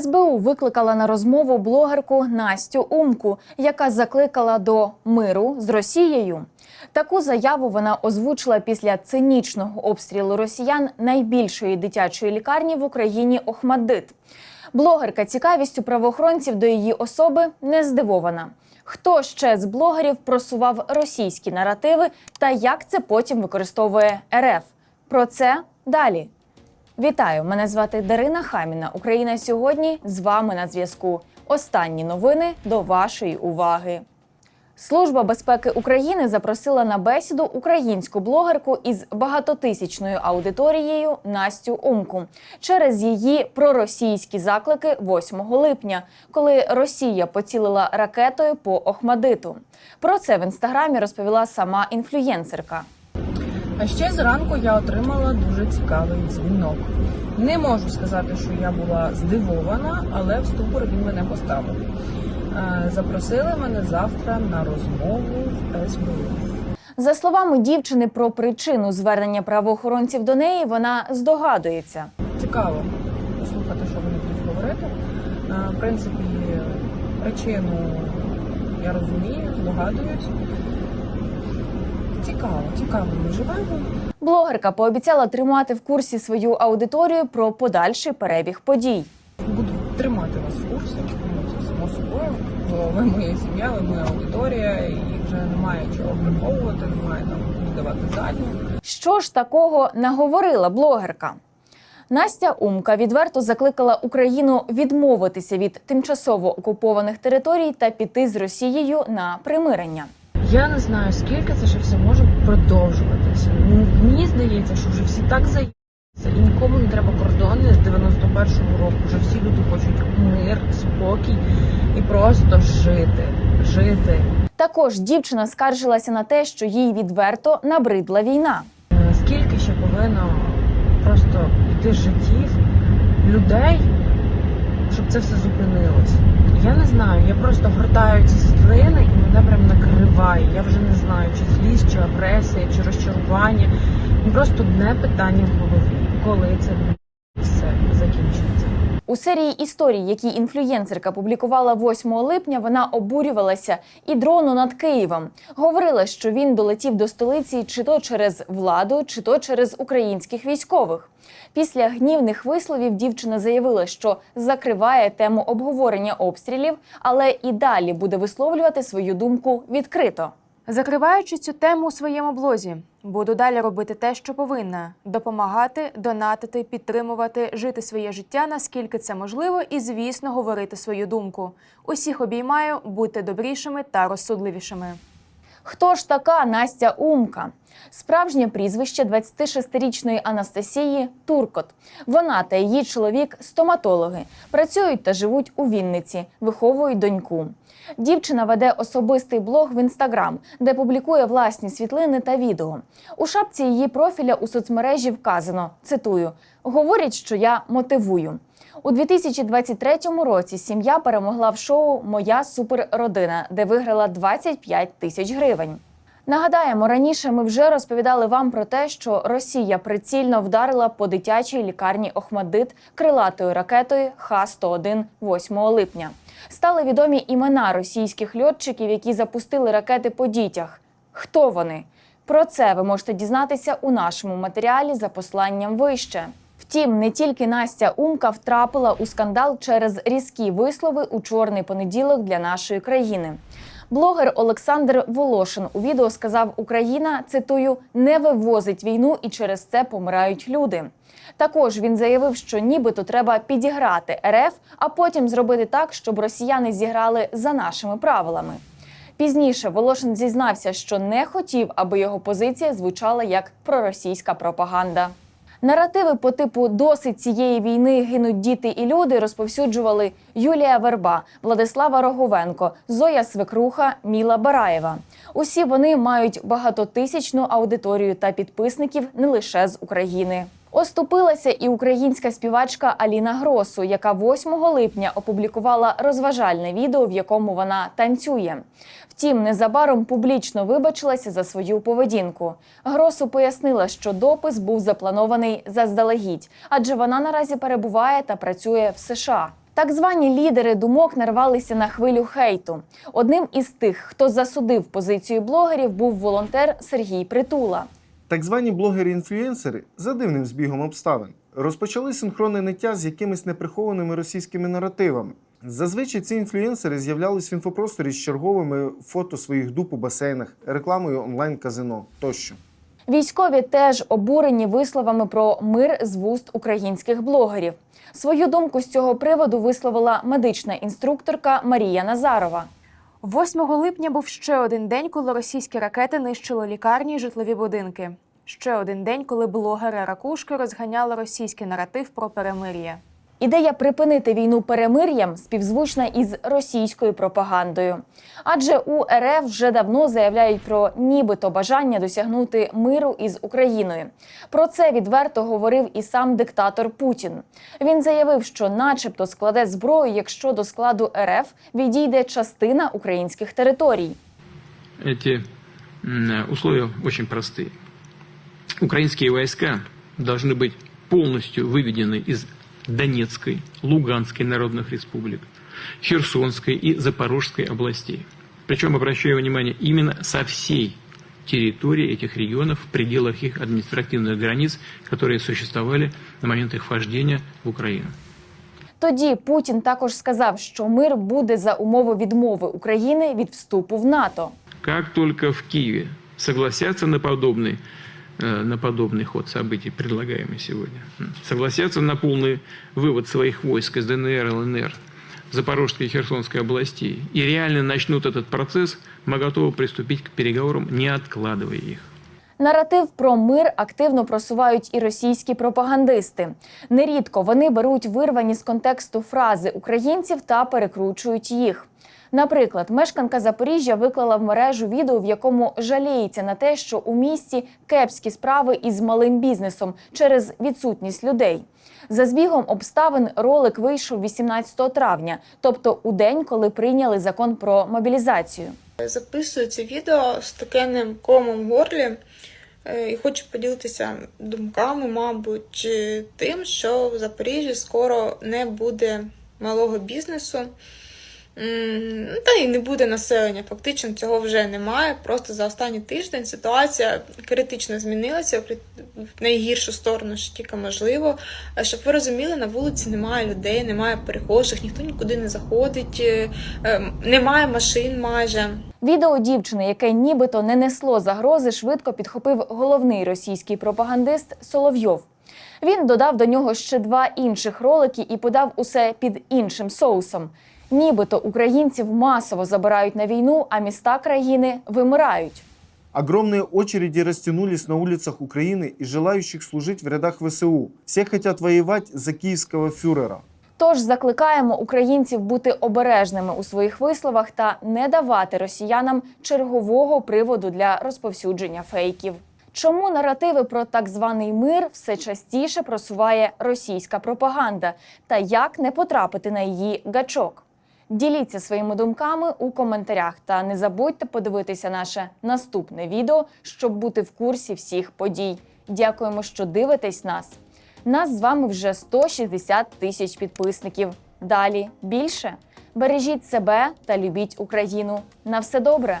СБУ викликала на розмову блогерку Настю Умку, яка закликала до миру з Росією. Таку заяву вона озвучила після цинічного обстрілу росіян найбільшої дитячої лікарні в Україні Охмаддит. Блогерка цікавістю правоохоронців до її особи не здивована. Хто ще з блогерів просував російські наративи та як це потім використовує РФ? Про це далі. Вітаю! Мене звати Дарина Хаміна. Україна сьогодні з вами на зв'язку. Останні новини до вашої уваги. Служба безпеки України запросила на бесіду українську блогерку із багатотисячною аудиторією Настю Умку через її проросійські заклики 8 липня, коли Росія поцілила ракетою по Охмадиту. Про це в інстаграмі розповіла сама інфлюєнсерка. А ще зранку я отримала дуже цікавий дзвінок. Не можу сказати, що я була здивована, але в ступор він мене поставив. Е, Запросили мене завтра на розмову в СБУ. За словами дівчини про причину звернення правоохоронців до неї, вона здогадується. Цікаво послухати, що вони будуть говорити. Е, В принципі, причину я розумію, здогадуюсь. Цікаво, цікаво ми живемо. Блогерка пообіцяла тримати в курсі свою аудиторію про подальший перебіг подій. Буду тримати вас в курсі. Само собою. Бо ви моя сім'я, ви моя аудиторія, і вже немає чого приховувати, немає там віддавати задню. Що ж такого наговорила блогерка? Настя Умка відверто закликала Україну відмовитися від тимчасово окупованих територій та піти з Росією на примирення. Я не знаю, скільки це ще все може продовжуватися. Мені здається, що вже всі так заїться, і нікому не треба кордони з 91-го року. Вже всі люди хочуть мир, спокій і просто жити. Жити. Також дівчина скаржилася на те, що їй відверто набридла війна. Е, Скільки ще повинно просто йти життів людей, щоб це все зупинилось? Я не знаю. Я просто гортаю ці світлини і мене прям накриває. Я вже не знаю, чи злість, чи агресія, чи розчарування. Просто не питання в голові. Коли це закінчиться? У серії історій, які інфлюєнсерка публікувала 8 липня, вона обурювалася і дрону над Києвом. Говорила, що він долетів до столиці чи то через владу, чи то через українських військових. Після гнівних висловів дівчина заявила, що закриває тему обговорення обстрілів, але і далі буде висловлювати свою думку відкрито. Закриваючи цю тему у своєму блозі, буду далі робити те, що повинна: допомагати, донатити, підтримувати, жити своє життя наскільки це можливо, і, звісно, говорити свою думку. Усіх обіймаю, будьте добрішими та розсудливішими. Хто ж така Настя Умка? Справжнє прізвище 26-річної Анастасії Туркот. Вона та її чоловік стоматологи, працюють та живуть у Вінниці, виховують доньку. Дівчина веде особистий блог в інстаграм, де публікує власні світлини та відео. У шапці її профіля у соцмережі вказано: цитую: говорять, що я мотивую. У 2023 році сім'я перемогла в шоу Моя суперродина, де виграла 25 тисяч гривень. Нагадаємо, раніше ми вже розповідали вам про те, що Росія прицільно вдарила по дитячій лікарні Охмадит крилатою ракетою Х-101 8 липня. Стали відомі імена російських льотчиків, які запустили ракети по дітях. Хто вони? Про це ви можете дізнатися у нашому матеріалі за посланням вище. Втім, не тільки Настя Умка втрапила у скандал через різкі вислови у чорний понеділок для нашої країни. Блогер Олександр Волошин у відео сказав: Україна цитую не вивозить війну і через це помирають люди. Також він заявив, що нібито треба підіграти РФ, а потім зробити так, щоб росіяни зіграли за нашими правилами. Пізніше Волошин зізнався, що не хотів, аби його позиція звучала як проросійська пропаганда. Наративи по типу досить цієї війни гинуть діти і люди розповсюджували Юлія Верба, Владислава Роговенко, Зоя Свекруха, Міла Бараєва. Усі вони мають багатотисячну аудиторію та підписників не лише з України. Оступилася і українська співачка Аліна Гросу, яка 8 липня опублікувала розважальне відео, в якому вона танцює. Втім, незабаром публічно вибачилася за свою поведінку. Гросу пояснила, що допис був запланований заздалегідь, адже вона наразі перебуває та працює в США. Так звані лідери думок нарвалися на хвилю хейту. Одним із тих, хто засудив позицію блогерів, був волонтер Сергій Притула. Так звані блогери-інфлюенсери за дивним збігом обставин розпочали синхронне ниття з якимись неприхованими російськими наративами. Зазвичай ці інфлюенсери з'являлись в інфопросторі з черговими фото своїх дуб у басейнах, рекламою онлайн-казино тощо. Військові теж обурені висловами про мир з вуст українських блогерів. Свою думку з цього приводу висловила медична інструкторка Марія Назарова. 8 липня був ще один день, коли російські ракети нищили лікарні й житлові будинки. Ще один день, коли блогери ракушки розганяли російський наратив про перемир'я. Ідея припинити війну перемир'ям співзвучна із російською пропагандою. Адже у РФ вже давно заявляють про нібито бажання досягнути миру із Україною. Про це відверто говорив і сам диктатор Путін. Він заявив, що, начебто, складе зброю, якщо до складу РФ відійде частина українських територій. Эти м, условия очень простые. Украинские войска должны быть полностью выведены из Донецкой, Луганской народных республик, Херсонской и Запорожской областей. Причем, обращаю внимание, именно со всей территории этих регионов в пределах их административных границ, которые существовали на момент их вхождения в Украину. Тоді Путін також сказав, що мир буде за умови відмови України від вступу в НАТО. Как только в Киеве согласятся на подобный, э, на подобный ход событий, предлагаемый сегодня, м, согласятся на полный вывод своих войск из ДНР, ЛНР, Запорожской и Херсонской областей и реально начнут этот процесс, мы готовы приступить к переговорам, не откладывая их. Наратив про мир активно просувають і російські пропагандисти. Нерідко вони беруть вирвані з контексту фрази українців та перекручують їх. Наприклад, мешканка Запоріжжя виклала в мережу відео, в якому жаліється на те, що у місті кепські справи із малим бізнесом через відсутність людей. За збігом обставин ролик вийшов 18 травня, тобто у день, коли прийняли закон про мобілізацію. Записую це відео з таким комом в горлі е, і хочу поділитися думками, мабуть, тим, що в Запоріжжі скоро не буде малого бізнесу. Ну, Та й не буде населення. Фактично цього вже немає. Просто за останній тиждень ситуація критично змінилася в найгіршу сторону, що тільки можливо. Щоб ви розуміли, на вулиці немає людей, немає перехожих, ніхто нікуди не заходить, е, е, немає машин майже. Відео дівчини, яке нібито не несло загрози, швидко підхопив головний російський пропагандист Соловйов. Він додав до нього ще два інших ролики і подав усе під іншим соусом. Нібито українців масово забирають на війну, а міста країни вимирають. Огромные очереди растянулись на улицах Украины и желающих служить в рядах ВСУ. Все хотят воевать за киевского фюрера. Тож закликаємо українців бути обережними у своїх висловах та не давати росіянам чергового приводу для розповсюдження фейків. Чому наративи про так званий мир все частіше просуває російська пропаганда та як не потрапити на її гачок? Діліться своїми думками у коментарях та не забудьте подивитися наше наступне відео, щоб бути в курсі всіх подій. Дякуємо, що дивитесь нас. Нас з вами вже 160 тисяч підписників. Далі більше. Бережіть себе та любіть Україну. На все добре!